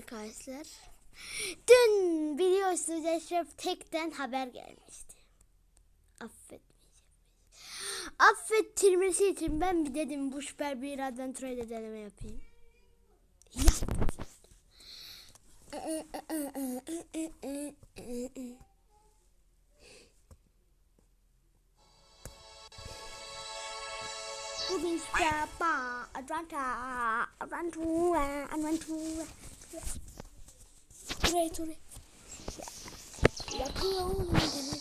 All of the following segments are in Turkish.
arkadaşlar. Dün biliyorsunuz Eşref Tek'ten haber gelmişti. Affetmeyecek. Affettirmesi için ben bir dedim bu süper bir adventure'da deneme yapayım. Yaptım. Bugün süper ba adventure adventure adventure Buraya buraya. Yapıyorum beni.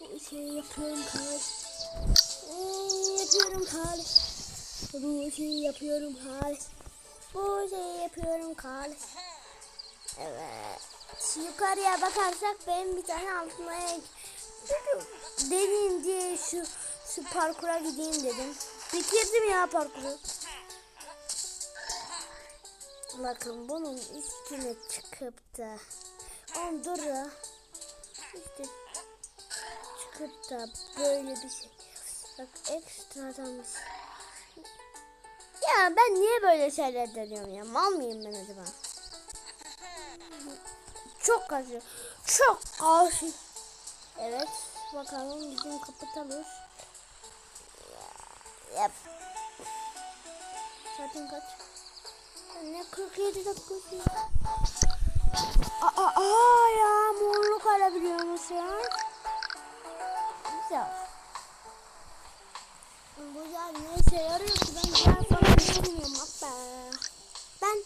Bu işi yapıyorum kal. Yapıyorum kal. Bu işi yapıyorum kal. Bu işi yapıyorum kal. Evet. Yukarıya bakarsak benim bir tane altıma deneyim diye şu şu parkura gideyim dedim. Bitirdim ya parkuru. Bakın bunun üstüne çıkıp da on dura işte çıkıp da böyle bir şey. Bak ekstradan bir şey. Ya ben niye böyle şeyler deniyorum ya? Mal mıyım ben acaba? Çok karşı. Çok karşı. Evet. Bakalım bizim kapatalım. Yap. Saatin kaç? Ne 47 dakika ya. Aa, aa ya morluk alabiliyor musun? Güzel. Bu ya ne yarıyor ki ben diğer falan bilmiyorum hatta. Ben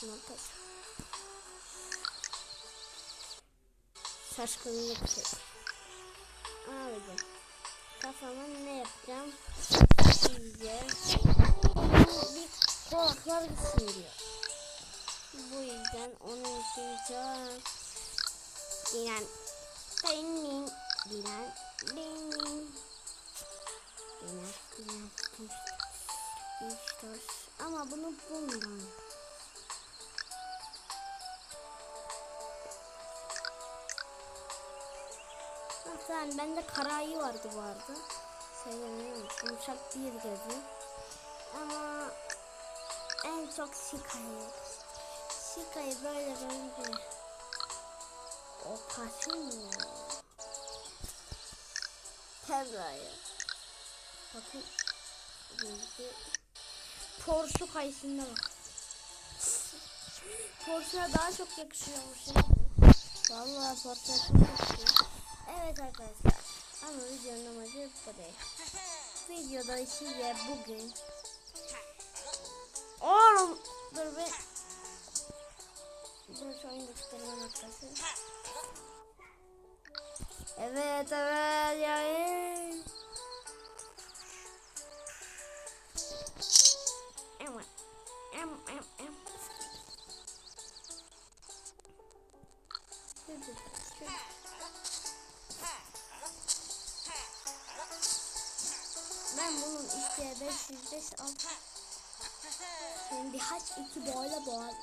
şunu arkadaşlar. Şaşkınlık şey. Abi kafama ne yapacağım? Sizce bir gitsin diyor. Bu yüzden onun için çok Dilan benim Dilan benim Dilan Dilan İşte ama bunu bundan Sen bende karayı vardı bu arada. Söylemeyi Yumuşak değil gözü. Ama en çok Shika'yı. Shika'yı böyle görünce o kaçınmıyor. Tebra'yı. Bakın. Gözü. Porsche kayısında bak. Porsche'ya daha çok yakışıyormuş. Vallahi Porsche'ya çok yakışıyor. Evet arkadaşlar. Ama videonun amacı bu değil. Videoda size bugün Oğlum dur be. Dur şu oyun gösterme noktası. Evet evet yayın. Evet. Em em em. Dur, dur, dur. Ben bunun işte 505 al. Şimdi birkaç iki boyla boğal.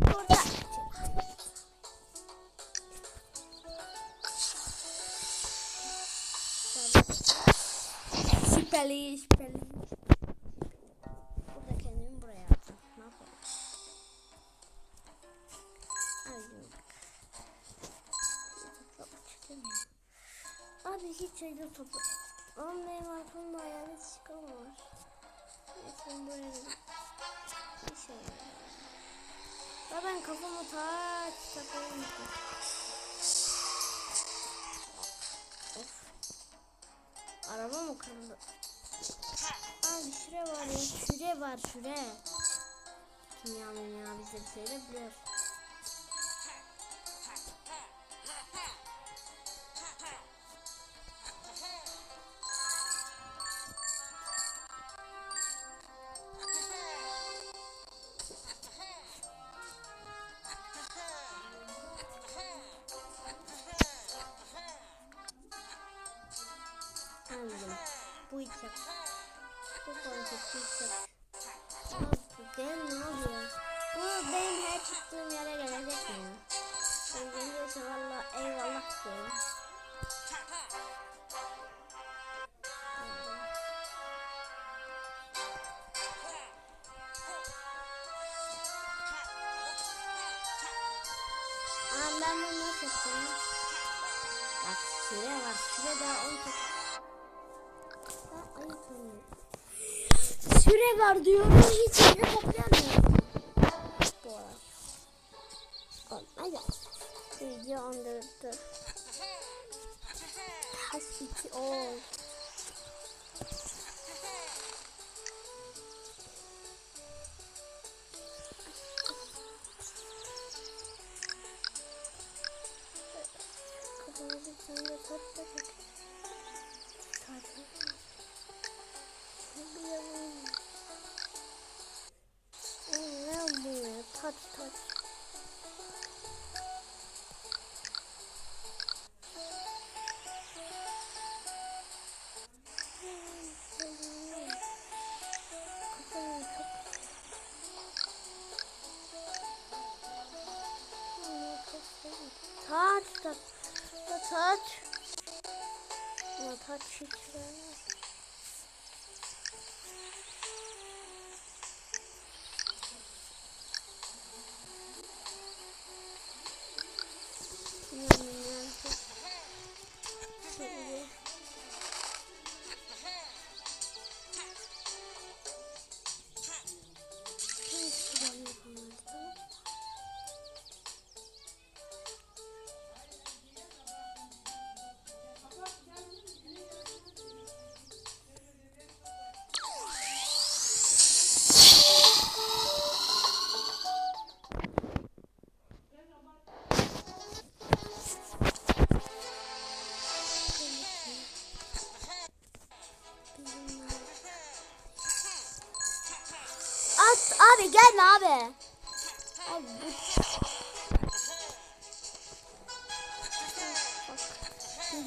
Burada. Şüpheli, hiç şeyde topu. Oğlum benim aklımda hayalet çıkan var. Neyse da bir şey var. Ya ben kafamı taç takayım. Of. Araba mı kırıldı? Abi şuraya var ya. Şuraya var şuraya. Kimyanın ya bize bir şeyler biliyor. Süre var. Süre daha 10 Ben ayı tanıyorum. Süre var diyorum. Hiç yere toplayamıyorum. Arada. Olmadı. Video 14'tü. Has 2 oldu. Kafamda bir tane de tat da çek. Tat da Ne yapayım? Oğlum Ne bu ya? Tat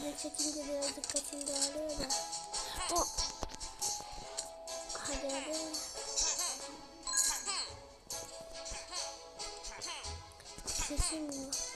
Video çekince birazcık kaçın dağılıyor da. O. Hadi hadi. Sesim yok.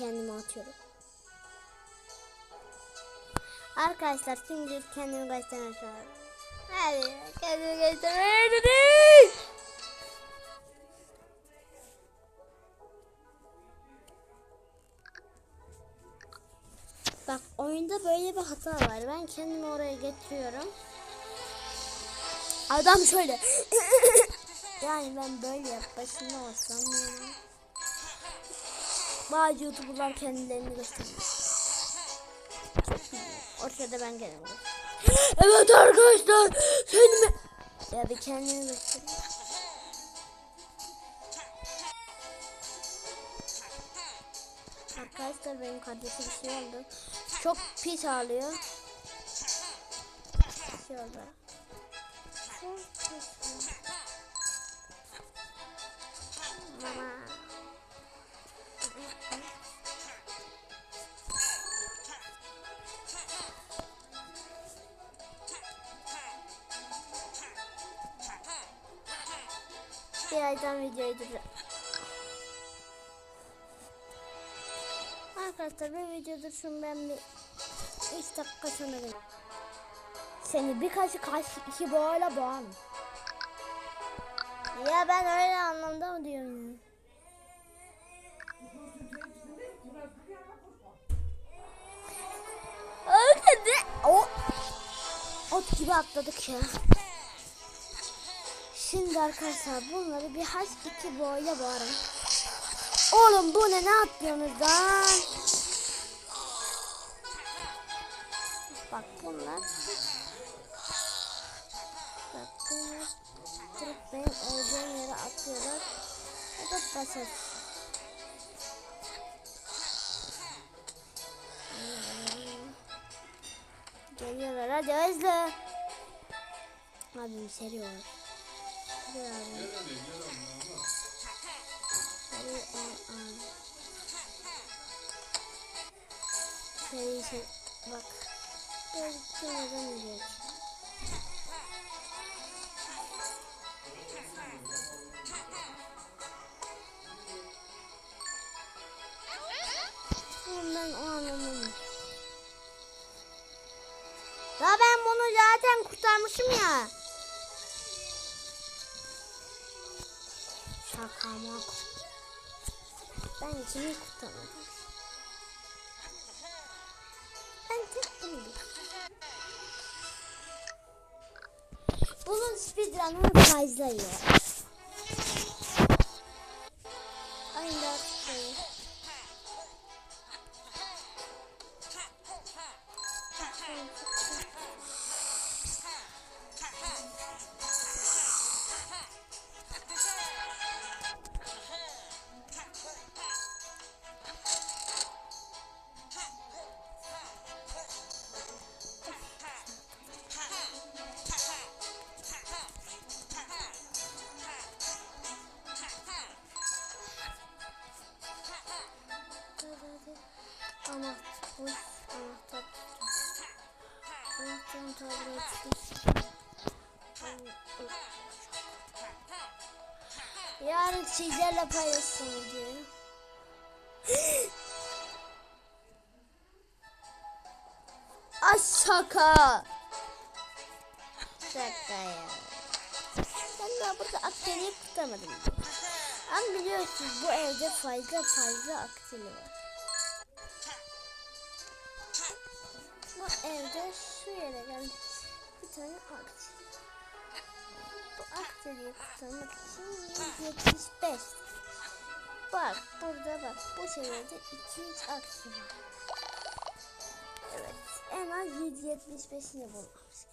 Kendimi atıyorum. Arkadaşlar şimdi kendimi göstermek istiyorum. Hadi kendimi göstermek Bak oyunda böyle bir hata var. Ben kendimi oraya getiriyorum. Adam şöyle. yani ben böyle yap olsam. Bazı youtuberlar kendilerini gösteriyor. Ortada ben gösteriyorum. Evet arkadaşlar. Kendimi... Ya bir kendimi göstereyim. Arkadaşlar benim kardeşim bir şey oldu. Çok pis ağlıyor. Bir şey oldu. Birazdan videoyu. Arkadaşlar bir video dursun ben bir 3 dakika sonra. Seni bir kaşı kaş iki boğayla boğan. Ya ben öyle anlamda mı diyorum ya? Hadi. O. Ot gibi atladık ya. Şimdi arkadaşlar bunları bir haş iki boğayla boğarım. Oğlum bu ne ne yapıyorsunuz lan? Bak bunlar. Bak bunlar. Direkt benim olduğum yere atıyorlar. Bu da basit. Geliyorlar hadi hızlı. Abim seri var. Şey bak. Böyle gidiyor? Oğlum Ben o anlamadım. Ya ben bunu zaten kurtarmışım ya. Mı? Ben kimi kurtarmadım? Ben tek biliyorum. Bunun speedrun'ı fazla ya. Paylaşsın videoyu. Ay şaka. Şaka ya. Ben daha burada aktörü tutamadım. Ama biliyorsunuz bu evde fazla fazla aktörü var. Bu evde şu yere geldi. Bir tane aktör. Bu aktörü kurtarmak için 175. Bak burada bak bu seviyede 200 aktör var. Evet en az 175'ini bulmamız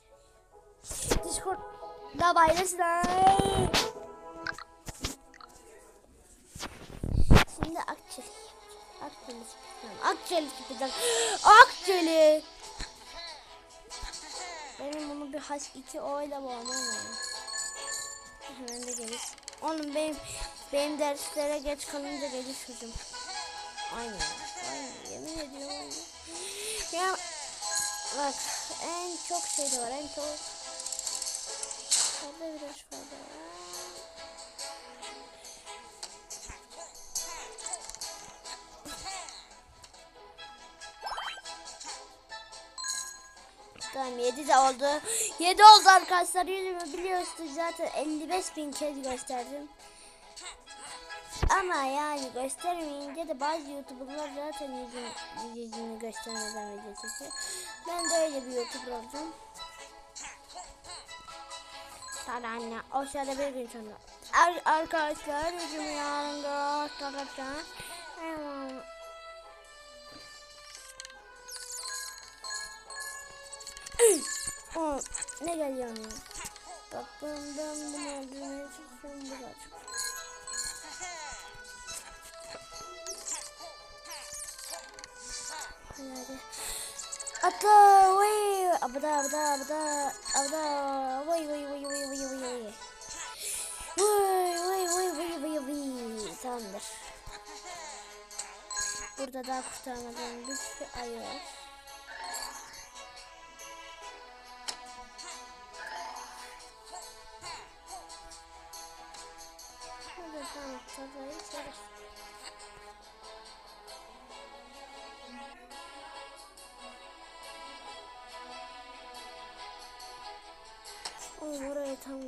gerekiyor. Discord'da paylaşın. Şimdi akçeli. Akçeli spikten. Akçeli spikten. Akçeli. Benim bunu bir haş iki oyla boğmam lazım. Hemen de gelir. Oğlum benim benim derslere geç kalınca gelir çocuğum. Aynen. Aynen. Yemin ediyorum. Ya bak en çok şey de var. En çok Orada biraz fazla var. Tamam 7 de oldu. 7 oldu arkadaşlar. Yüzümü biliyorsunuz zaten 55 bin kez gösterdim. Ama yani göstermeyince de bazı youtuberlar zaten yüzünü, yüzünü göstermeden video. Ben de öyle bir youtuber olacağım. Tabii anne o sırada bir gün sonra. Ar arkadaşlar yüzümü yarın göstereceğim. Hemen o ne geliyor? Bak ben, ben bunu öldürmeye çalışıyorum birazcık. Hadi Atla vay abda abda abda abda vay vay vay vay vay vay vay Vay vay vay vay vay Tamamdır. Burada daha kurtarmadığım bir sürü ayı var. Tam...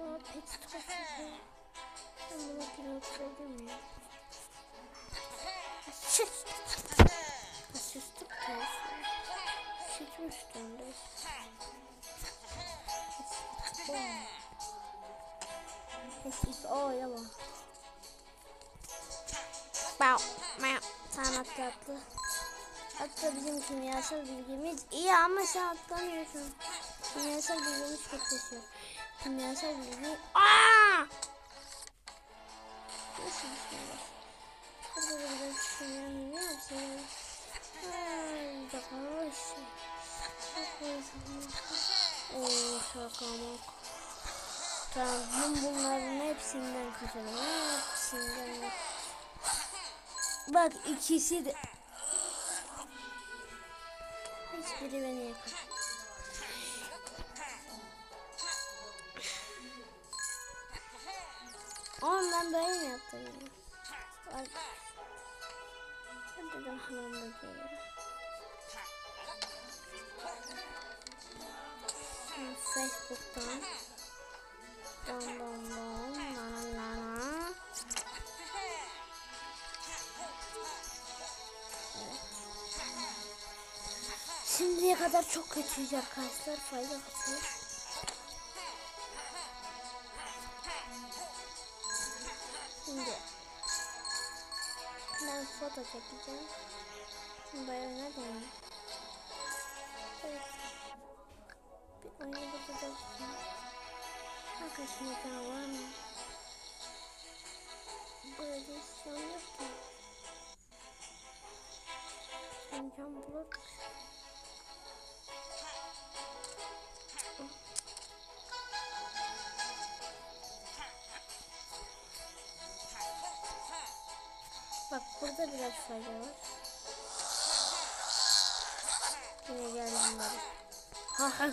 Aa, pet tofu. Ben bunu pilot söyledim ya. Şık. Asistik tofu. Sıkmıştım da. Eski oynama. Bow, meow. Atla atla. Hatta bizim kimyasal bilgimiz iyi ama sen atlamıyorsun. Kimyasal bilgimiz çok güçlü. Kimyasal bilgi... Aaa! Nasıl düşünüyoruz? Burada da biraz düşünüyorum biliyor musunuz? Heee, bakalım şey. işte. Ooo, şakamak. Tamam, bunların hepsinden kaçalım. Hepsinden. Bak ikisi de... Hiçbiri beni yakaladı. Ben yaptım? Bak. Ben dedim hamamda Facebook'tan. Don don don. La la la la. Şimdiye kadar çok kötüyüz arkadaşlar. Fayda kötü. Foto çekeceğim. Böyle ne diyeyim? Evet. Bir oyuna bakacağız. Arkadaşım ekran var mı? Böyle bir şey yok ki. Sen can burada biraz fayda var. Yine geldim böyle. Ha ha.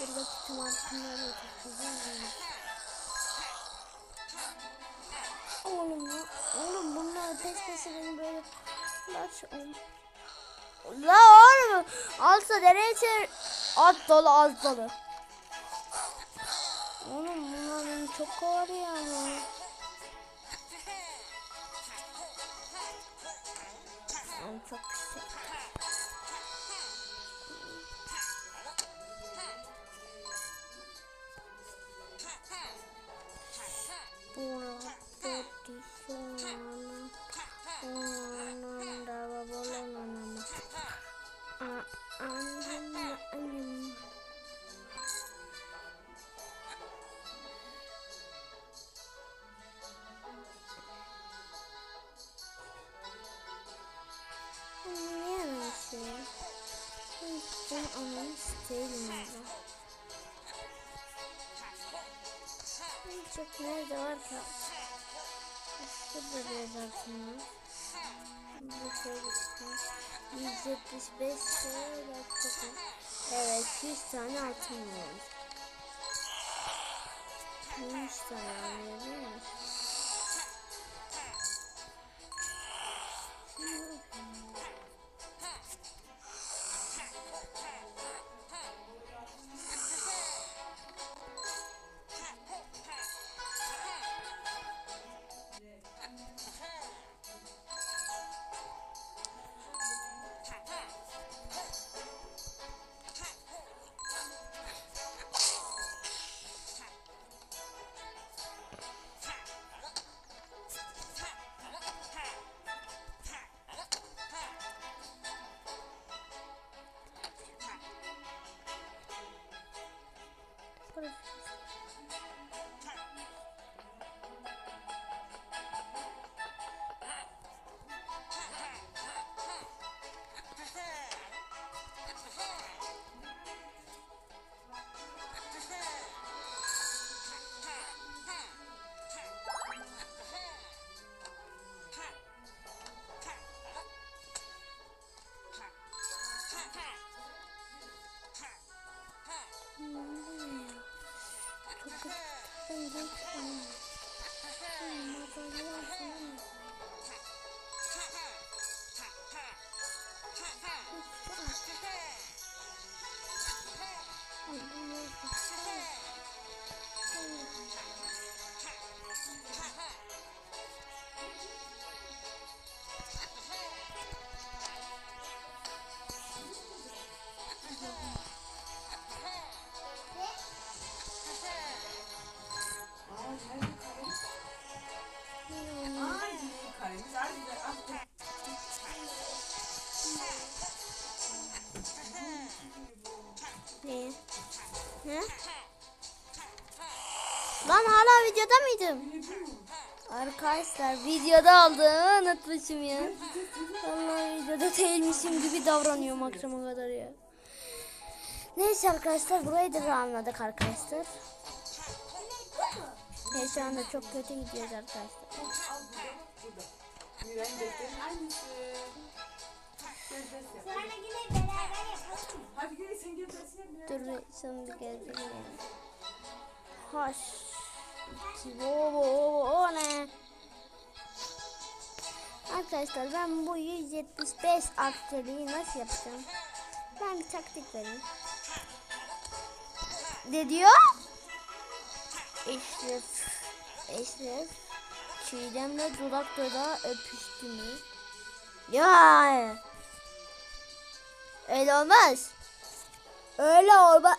Buradaki tüm altınları da takacağım. Oğlum ya. Oğlum bunlar peş peşe beni böyle Laç La oğlum altta nereye çevir At dolu alt dolu Oğlum bunlar çok kovalıyor ama Oğlum çok pis Buona Çok nerede var ki? Şurada bir altın var. Bu şey gitti. 175 şöyle çok Evet 100 tane altın var. 100 tane alabilir miyiz? Burası. Hala videoda mıydım? Arkadaşlar videoda olduğumu unutmuşum ya. Vallahi videoda değilmişim gibi davranıyorum akşama kadar ya. Neyse arkadaşlar burayı da anladık arkadaşlar. Yine şu anda çok kötü gidiyoruz arkadaşlar. Gel gel sen gel. Dur bir dinleyelim. Hoş. Oo, ne? Arkadaşlar ben bu 175 aktarıyı nasıl yapacağım? Ben bir taktik vereyim. Ne diyor? Eşref. Eşref. Çiğdem'le dudak dudağa öpüştü mü? Ya. Öyle olmaz. Öyle olmaz.